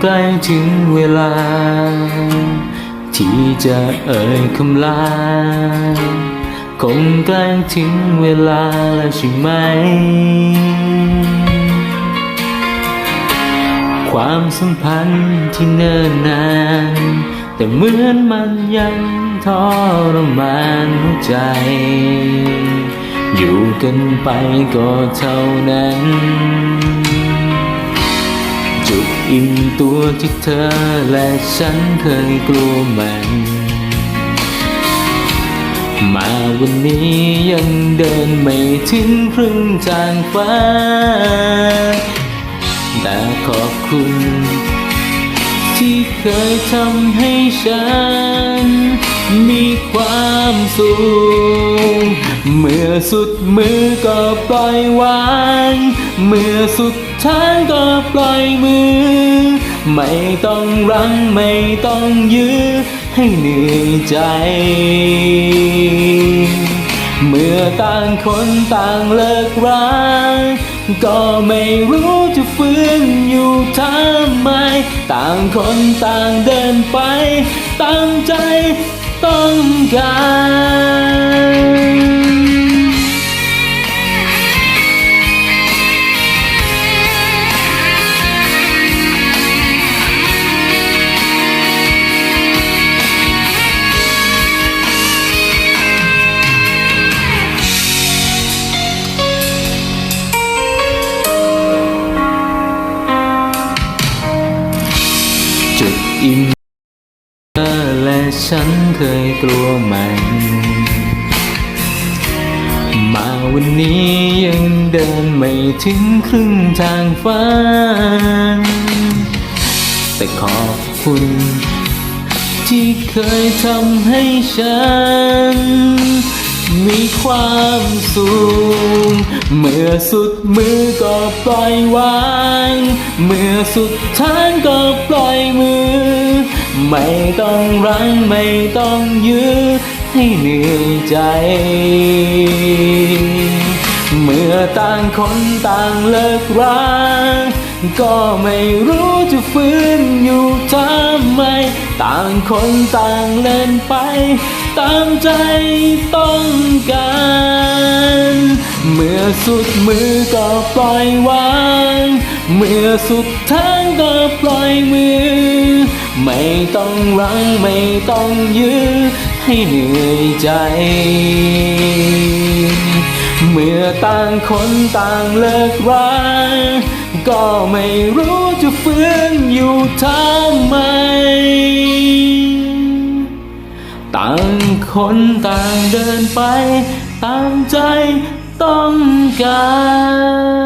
ใกล้ถึงเวลา ที่จะเอ่ยคำลา คงใกล้ถึงเวลาแล้วใช่ไหม ความสัมพันธ์ที่เนิ่นนาน แต่เหมือนมันยังทรมานหัวใจ อยู่กันไปก็เท่านั้น อิ่มตัวที่เธอและฉันเคยกลัวมัน มาวันนี้ยังเดินไม่ถึงครึ่งทางฟ้า แต่ขอบคุณ ที่เคยทำให้ฉัน มีความสุข เมื่อสุดมือก็ปล่อยวาง เมื่อสุดทางก็ปล่อยมือ ไม่ต้องรั้งไม่ต้องยื้อให้เหนื่อยใจ เมื่อต่างคนต่างเลิกรักก็ไม่รู้จะฟื้นอยู่ทำไม ต่างคนต่างเดินไปตามใจต้องการ อิ่มเธอและฉันเคยกลัวมัน มาวันนี้ยังเดินไม่ถึงครึ่งทางฝันแต่ขอบคุณ ที่เคยทำให้ฉัน มีความสุขเมื่อสุดมือก็ปล่อยวาง เมื่อสุดทางก็ปล่อยมือ ไม่ต้องรั้งไม่ต้องยื้อให้เหนื่อยใจ เมื่อต่างคนต่างเลิกรักก็ไม่รู้จะฟื้น ต่างคนต่างเล่นไป ตามใจต้องการ เมื่อสุดมือก็ปล่อยวาง เมื่อสุดทางก็ปล่อยมือ ไม่ต้องรั้งไม่ต้องยื้อให้เหนื่อยใจ เมื่อต่างคนต่างเลิกรักก็ไม่รู้จะฟื้นอยู่ทำไม ต่างคนต่างเดินไป ตามใจต้องการ